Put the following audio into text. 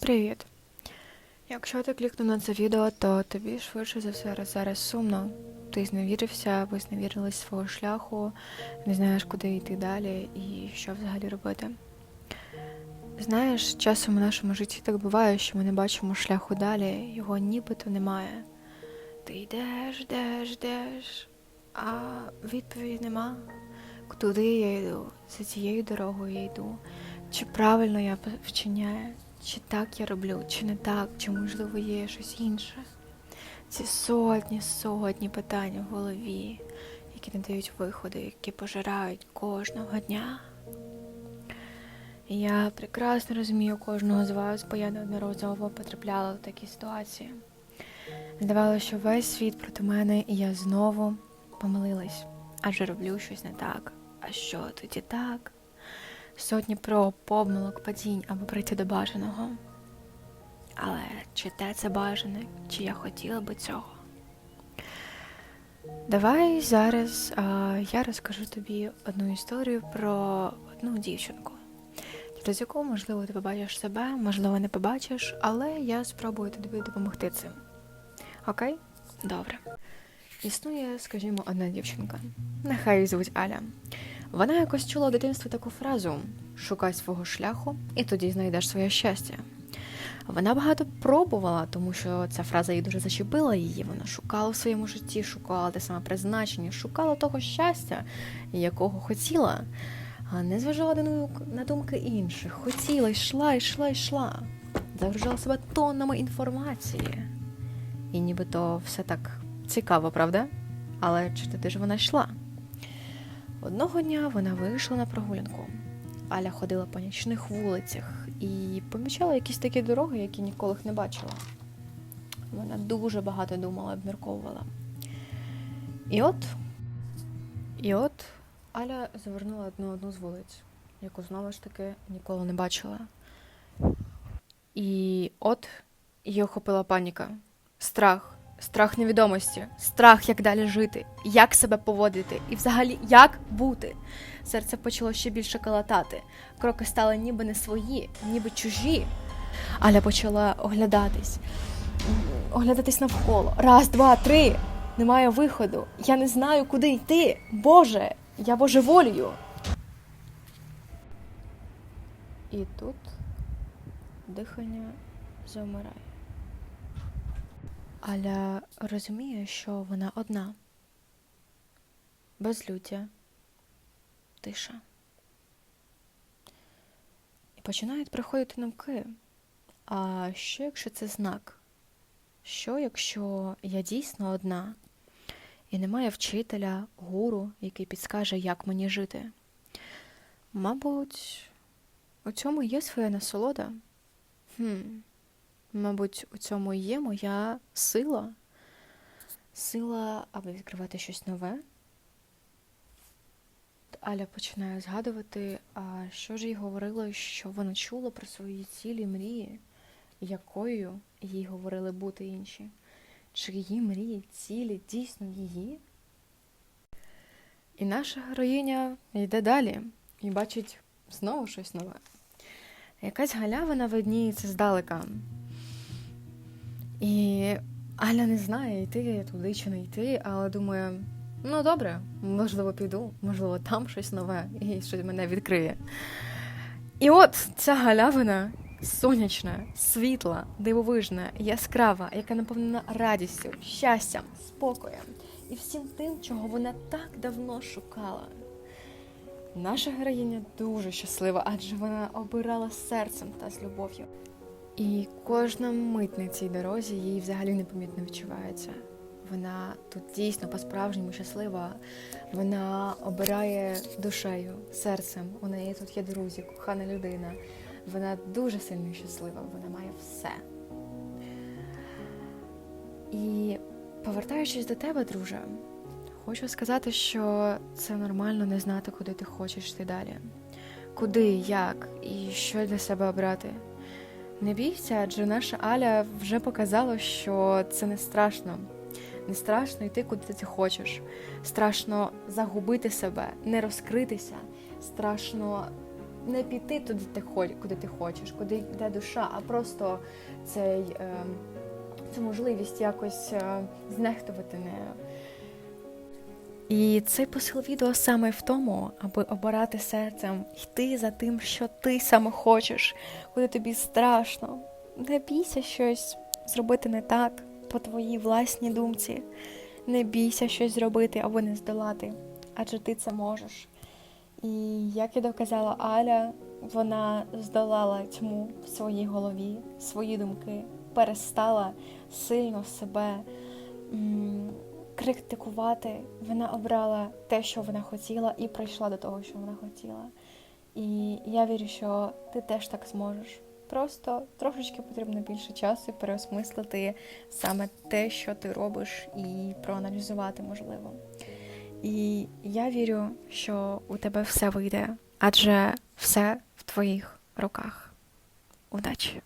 Привіт! Якщо ти клікнув на це відео, то тобі швидше за все зараз сумно. Ти зневірився, ви зневірились свого шляху, не знаєш, куди йти далі і що взагалі робити. Знаєш, часом у нашому житті так буває, що ми не бачимо шляху далі, його нібито немає. Ти йдеш, йдеш, йдеш, а відповіді нема. Куди я йду? За цією дорогою я йду. Чи правильно я вчиняю? Чи так я роблю, чи не так, чи можливо є щось інше? Ці сотні, сотні питань в голові, які не дають виходу, які пожирають кожного дня. Я прекрасно розумію кожного з вас, бо я неодноразово потрапляла в такі ситуації. Здавалося, що весь світ проти мене, і я знову помилилась, адже роблю щось не так. А що тоді так? Сотні проб, помилок, падінь, аби прийти до бажаного. Але чи те це бажане, чи я хотіла би цього? Давай зараз а, я розкажу тобі одну історію про одну дівчинку, через яку, можливо, ти побачиш себе, можливо, не побачиш, але я спробую тобі допомогти цим. Окей? Добре. Існує, скажімо, одна дівчинка. Нехай її звуть Аля. Вона якось чула в дитинстві таку фразу шукай свого шляху, і тоді знайдеш своє щастя. Вона багато пробувала, тому що ця фраза її дуже зачепила її. Вона шукала в своєму житті, шукала те саме призначення, шукала того щастя, якого хотіла, а не зважала на думки інших. Хотіла, йшла, йшла, йшла. Загружала себе тоннами інформації. І нібито все так цікаво, правда? Але чи туди ж вона йшла? Одного дня вона вийшла на прогулянку. Аля ходила по нічних вулицях і помічала якісь такі дороги, які ніколи не бачила. Вона дуже багато думала, обмірковувала. І от, і от Аля завернула на одну з вулиць, яку знову ж таки ніколи не бачила. І от її охопила паніка, страх, страх невідомості, страх, як далі жити, як себе поводити, і взагалі як бути. Серце почало ще більше калатати. Кроки стали ніби не свої, ніби чужі. Аля почала оглядатись, оглядатись навколо. Раз, два, три. Немає виходу. Я не знаю, куди йти. Боже, я божеволію. І тут дихання замирає. Аля розуміє, що вона одна, безлюдя, тиша. І починають приходити думки. А що, якщо це знак? Що, якщо я дійсно одна, і немає вчителя, гуру, який підскаже, як мені жити? Мабуть, у цьому є своя насолода. Хм. Мабуть, у цьому є моя сила. Сила, аби відкривати щось нове. Аля починає згадувати, а що ж їй говорило, що вона чула про свої цілі мрії, якою їй говорили бути інші. Чи її мрії, цілі дійсно її? І наша героїня йде далі і бачить знову щось нове. Якась галявина видніється здалека. І Аля не знає, йти туди чи не йти, але думає, ну добре, можливо, піду, можливо, там щось нове і щось мене відкриє. І от ця галявина сонячна, світла, дивовижна, яскрава, яка наповнена радістю, щастям, спокоєм і всім тим, чого вона так давно шукала. Наша героїня дуже щаслива, адже вона обирала серцем та з любов'ю. І кожна мить на цій дорозі їй взагалі непомітно відчувається. Вона тут дійсно по-справжньому щаслива. Вона обирає душею, серцем. У неї тут є друзі, кохана людина. Вона дуже сильно щаслива, вона має все. І повертаючись до тебе, друже, хочу сказати, що це нормально не знати, куди ти хочеш йти далі. Куди, як і що для себе обрати. Не бійся, адже наша Аля вже показала, що це не страшно. Не страшно йти, куди ти хочеш. Страшно загубити себе, не розкритися. Страшно не піти туди, куди ти хочеш, куди йде душа, а просто цей, е, цю можливість якось е, знехтувати нею. І цей посил відео саме в тому, аби обирати серцем, йти за тим, що ти саме хочеш, коли тобі страшно. Не бійся щось зробити не так по твоїй власній думці. Не бійся щось зробити або не здолати, адже ти це можеш. І як і доказала Аля, вона здолала тьму в своїй голові, свої думки, перестала сильно себе критикувати. Вона обрала те, що вона хотіла, і прийшла до того, що вона хотіла. І я вірю, що ти теж так зможеш. Просто трошечки потрібно більше часу переосмислити саме те, що ти робиш, і проаналізувати можливо. І я вірю, що у тебе все вийде, адже все в твоїх руках. Удачі!